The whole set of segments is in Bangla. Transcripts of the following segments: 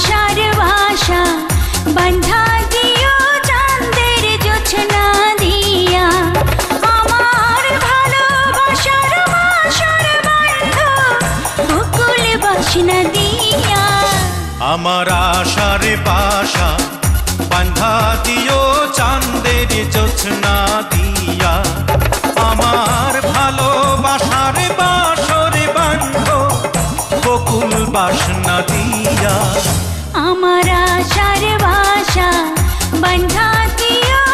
আশার ভাষা। বান্ধা দিও চাঁদের জোছনা দিয়া। আমার ভালোবাসার ভাষার বান্ধ বকুল বাসনা দিয়া। আমার আশার ভাষা বান্ধা দিও চান্দের জোছনা দিয়া। আমার ভালোবাসার বাসরে বান্ধ বকুল বাসনা দিয়া। আমার আশার ভাষা বন্ধা দিও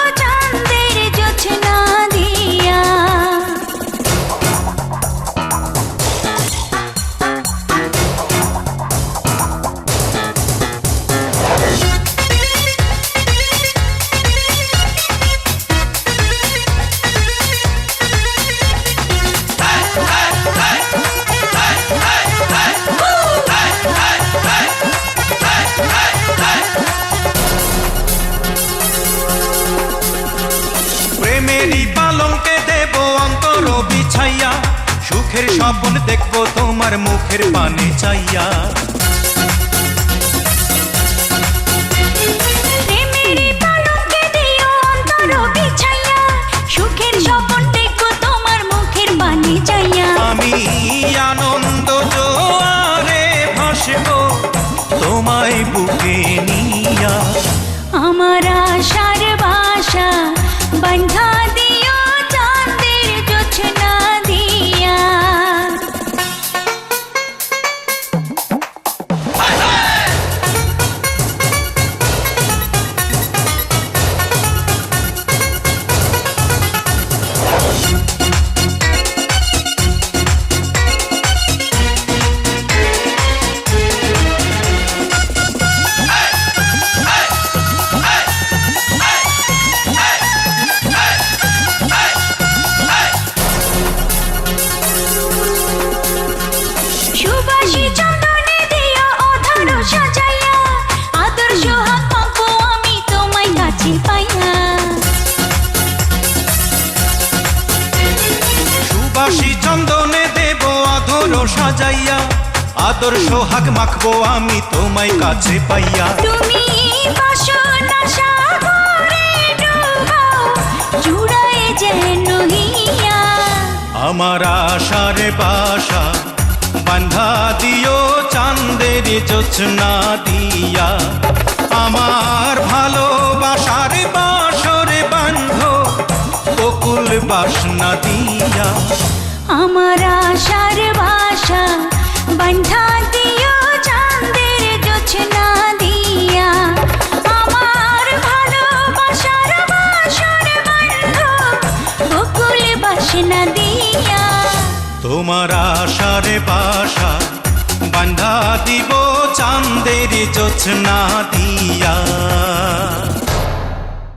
পালঙ্কে দেব অন্তর বিছাইয়া। সুখের স্বপ্ন দেখব তোমার মুখের পানে চাইয়া। আমি আনন্দ জোয়ারে ভাসব তোমায় বুকে নিয়া। আমার আশার ভাষা সুবাসী চন্দনে দিও অধর সাজাইয়া আদর্শ হাত পাবো আমি তোমায় কাছে পাইয়া। সুবাসী চন্দনে দেব আদর সাজাইয়া হাক মাখবো আমি তোমায় কাছে পাইয়া। তুমি বাসনা সাগরে ডুবাও জুড়ায় যেন হিয়া। আমার আশার বাসা বান্ধা দিও চান্দের জোৎস্না দিয়া। আমার ভালোবাসার বাসরে বান্ধ, বকুল বাসনা দিয়া। আমার আশার ভাষা বান্ধা দিও তোমার আশারে বাসা বান্ধা দিব চাঁদের জোছনা দিয়া।